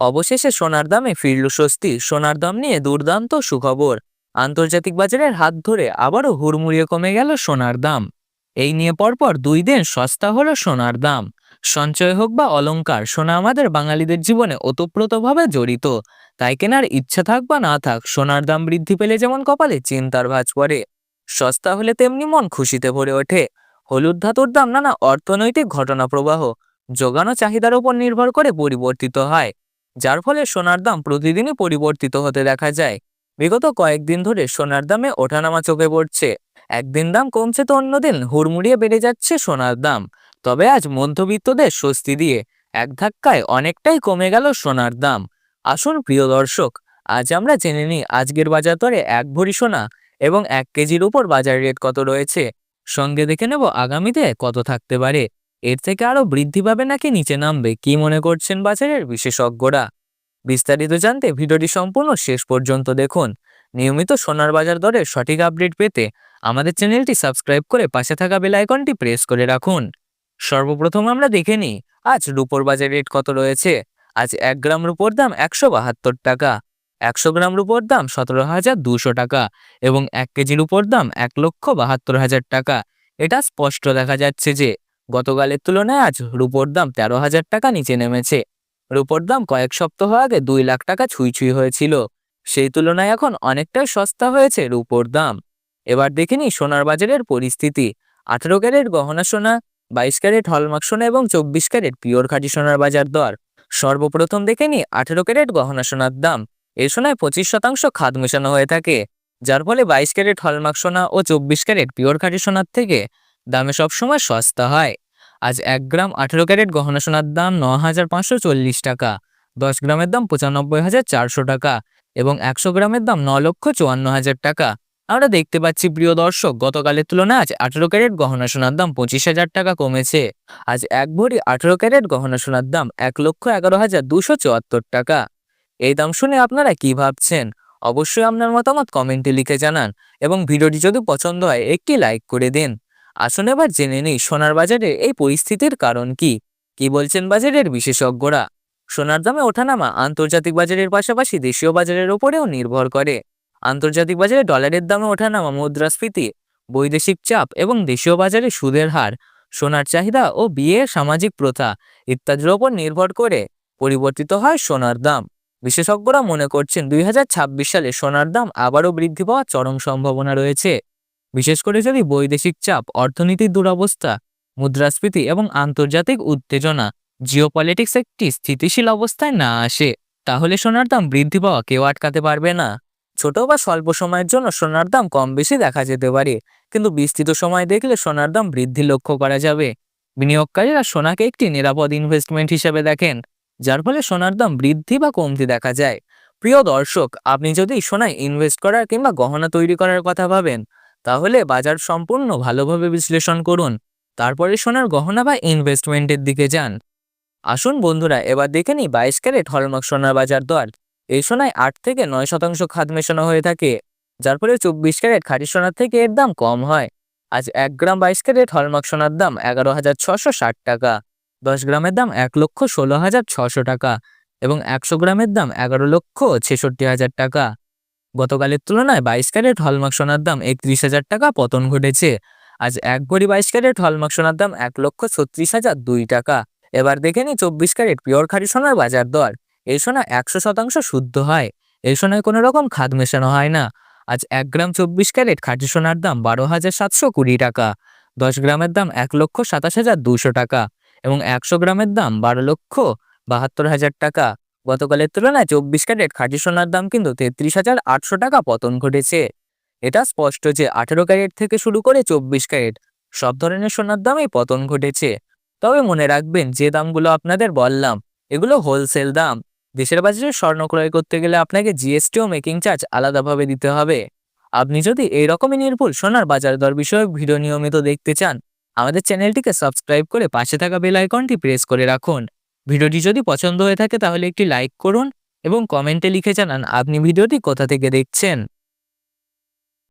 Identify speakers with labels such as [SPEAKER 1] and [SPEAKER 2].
[SPEAKER 1] অবশেষে সোনার দামে ফিরল স্বস্তি। সোনার দাম নিয়ে দুর্দান্ত সুখবর। আন্তর্জাতিক বাজারের হাত ধরে আবারও হুড়মুড়িয়ে কমে গেল সোনার দাম। এই নিয়ে পরপর দুই দিন সস্তা হলো সোনার দাম। সঞ্চয় হোক বা অলংকার, সোনা আমাদের বাঙালিদের জীবনে ওতপ্রোতভাবে জড়িত। তাই কেনার ইচ্ছা থাক বা না থাক, সোনার দাম বৃদ্ধি পেলে যেমন কপালে চিন্তার ভাঁজ পড়ে। সস্তা হলে তেমনি মন খুশিতে ভরে ওঠে। হলুদ ধাতুর দাম নানা অর্থনৈতিক ঘটনা প্রবাহ যোগানো চাহিদার উপর নির্ভর করে পরিবর্তিত হয়। যার ফলে সোনার দাম প্রতিদিনই পরিবর্তিত হতে দেখা যায়। বিগত কয়েকদিন ধরে সোনার দামে ওঠানামা চোখে পড়ছে। একদিন দাম কমছে তো অন্যদিন হুড়মুড়িয়ে বেড়ে যাচ্ছে সোনার দাম। তবে আজ মধ্যবিত্তদের স্বস্তি দিয়ে এক ধাক্কায় অনেকটাই কমে গেল সোনার দাম। আসুন প্রিয় দর্শক, আজ আমরা জেনে নিই আজকের বাজার এক ভরি সোনা এবং এক কেজির উপর বাজার রেট কত রয়েছে। সঙ্গে দেখে নেব আগামীতে কত থাকতে পারে। এর থেকে আরও বৃদ্ধি পাবে নাকি নিচে নামবে? কি মনে করছেন বাজারের বিশেষজ্ঞরা? বিস্তারিত জানতে ভিডিওটি সম্পূর্ণ শেষ পর্যন্ত দেখুন। নিয়মিত সোনার বাজার দরের সঠিক আপডেট পেতে আমাদের চ্যানেলটি সাবস্ক্রাইব করে পাশে থাকা বেল আইকনটি প্রেস করে রাখুন। সর্বপ্রথম আমরা দেখে নিই, আজ রুপোর বাজার রেট কত রয়েছে? আজ এক গ্রাম রুপোর দাম একশো বাহাত্তর টাকা, একশো গ্রাম রুপোর দাম সতেরো হাজার দুশো টাকা এবং এক কেজির উপর দাম এক লক্ষ বাহাত্তর হাজার টাকা। এটা স্পষ্ট দেখা যাচ্ছে যে গতকালের তুলনায় আজ রুপোর দাম তেরো হাজার টাকা নিচে নেমেছে। রুপোর দাম কয়েক সপ্তাহ আগে দুই লাখ টাকা ছুঁই ছুঁই হয়েছিল। সেই তুলনায় এখন অনেকটাই সস্তা হয়েছে রুপোর দাম। এবার দেখে নিই সোনার বাজারের পরিস্থিতি। আঠেরো ক্যারেট গহনা সোনা, বাইশ ক্যারেট হলমার্ক সোনা এবং চব্বিশ ক্যারেট পিওর খাঁটি সোনার বাজার দর। সর্বপ্রথম দেখে নিই আঠেরো ক্যারেট গহনা সোনার দাম। এ সোনায় পঁচিশ শতাংশ খাদ মেশানো হয়ে থাকে, যার ফলে বাইশ ক্যারেট হলমার্ক সোনা ও চব্বিশ ক্যারেট পিওর খাঁটি সোনার থেকে দামে সবসময় সস্তা হয়। আজ এক গ্রাম আঠেরো ক্যারেট গহনা সোনার দাম ন হাজার পাঁচশো চল্লিশ টাকা, দশ গ্রামের দাম পঁচানব্বই হাজার চারশো টাকা এবং একশো গ্রামের দাম ন লক্ষ চুয়ান্ন হাজার টাকা। আমরা দেখতে পাচ্ছি, প্রিয় দর্শক, গতকালের তুলনায় আজ আঠেরো ক্যারেট গহনা সোনার দাম পঁচিশ হাজার টাকা কমেছে। আজ এক ভরি আঠেরো ক্যারেট গহনা সোনার দাম এক লক্ষ এগারো হাজার দুশো চুয়াত্তর টাকা। এই দাম শুনে আপনারা কি ভাবছেন? অবশ্যই আপনার মতামত কমেন্টে লিখে জানান এবং ভিডিওটি যদি পছন্দ হয়, একটি লাইক করে দিন। আসুন এবার জেনে নিই সোনার বাজারে এই পরিস্থিতির কারণ কি? কি বলছেন বাজারের বিশেষজ্ঞরা? সোনার দামে ওঠানামা আন্তর্জাতিক বাজারের পাশাপাশি দেশীয় বাজারের উপরেও নির্ভর করে। আন্তর্জাতিক বাজারে ডলারের দামে ওঠানামা মুদ্রাস্ফীতি, বৈদেশিক চাপ এবং দেশীয় বাজারে সুদের হার, সোনার চাহিদা ও বিয়ে, সামাজিক প্রথা ইত্যাদির ওপর নির্ভর করে পরিবর্তিত হয় সোনার দাম। বিশেষজ্ঞরা মনে করছেন দুই হাজার ছাব্বিশ সালে সোনার দাম আবারও বৃদ্ধি পাওয়ার চরম সম্ভাবনা রয়েছে। বিশেষ করে যদি বৈদেশিক চাপ অর্থনীতির দুরবস্থা, মুদ্রাস্ফীতি এবং আন্তর্জাতিক উত্তেজনা, জিওপলিটিক্স একটি স্থিতিশীল অবস্থায় না আসে, তাহলে সোনার দাম বৃদ্ধি পাওয়া কেউ আটকাতে পারবে না। ছোট বা স্বল্প সময়ের জন্য সোনার দাম কম বেশি দেখা যেতে পারে, কিন্তু বিস্তৃত সময় দেখলে সোনার দাম বৃদ্ধি লক্ষ্য করা যাবে। বিনিয়োগকারীরা সোনাকে একটি নিরাপদ ইনভেস্টমেন্ট হিসেবে দেখেন, যার ফলে সোনার দাম বৃদ্ধি বা কমতি দেখা যায়। প্রিয় দর্শক, আপনি যদি সোনায় ইনভেস্ট করার কিংবা গহনা তৈরি করার কথা ভাবেন তাহলে বাজার সম্পূর্ণ ভালোভাবে বিশ্লেষণ করুন। তারপরে সোনার গহনা বা ইনভেস্টমেন্টের দিকে যান। আসুন বন্ধুরা, এবার দেখে নিই বাইশ ক্যারেট হলমার্ক সোনার বাজার দর। এই সোনায় আট থেকে নয় শতাংশ খাদ মেশানো হয়ে থাকে, যার ফলে চব্বিশ ক্যারেট খাঁটি সোনার থেকে এর দাম কম হয়। আজ এক গ্রাম বাইশ ক্যারেট হলমার্ক সোনার দাম এগারো হাজার ছশো ষাট টাকা, দশ গ্রামের দাম এক লক্ষ ষোলো হাজার ছশো টাকা এবং একশো গ্রামের দাম এগারো লক্ষ ছেষট্টি হাজার টাকা। গতকালের তুলনায় বাইশ ক্যারেট হলমার্ক সোনার দাম একত্রিশ হাজার টাকা, পতন ঘটেছে। আজ এক ভরি বাইশ ক্যারেট হলমার্ক সোনার দাম এক লক্ষ ছত্রিশ হাজার দুই টাকা। এবার দেখে নিই চব্বিশ ক্যারেট পিওর খাঁটি সোনার বাজার দর। এই সোনা একশো শতাংশ শুদ্ধ হয়। এই সোনায় কোনো রকম খাদ মেশানো হয় না। আজ এক গ্রাম চব্বিশ ক্যারেট খাঁটি সোনার দাম বারো হাজার সাতশো কুড়ি টাকা। দশ গ্রামের দাম এক লক্ষ সাতাশ হাজার দুশো টাকা এবং একশো গ্রামের দাম বারো লক্ষ বাহাত্তর হাজার টাকা। গতকালের তুলনায় চব্বিশ ক্যারেট খাঁটি সোনার দাম কিন্তু তেত্রিশ হাজার আটশো টাকা পতন ঘটেছে। এটা স্পষ্ট যে আঠেরো ক্যারেট থেকে শুরু করে চব্বিশ ক্যারেট সব ধরনের সোনার দামেই পতন ঘটেছে। তবে মনে রাখবেন, যে দামগুলো আপনাদের বললাম, এগুলো হোলসেল দাম। দেশের বাজারে স্বর্ণ ক্রয় করতে গেলে আপনাকে জিএসটি ও মেকিং চার্জ আলাদাভাবে দিতে হবে। আপনি যদি এইরকমই নির্ভুল সোনার বাজার দর বিষয়ক ভিডিও নিয়মিত দেখতে চান, আমাদের চ্যানেলটিকে সাবস্ক্রাইব করে পাশে থাকা বেল আইকনটি প্রেস করে রাখুন। ভিডিওটি যদি পছন্দ হয়ে থাকে তাহলে একটি লাইক করুন এবং কমেন্টে লিখে জানান আপনি ভিডিওটি কোথা থেকে দেখছেন।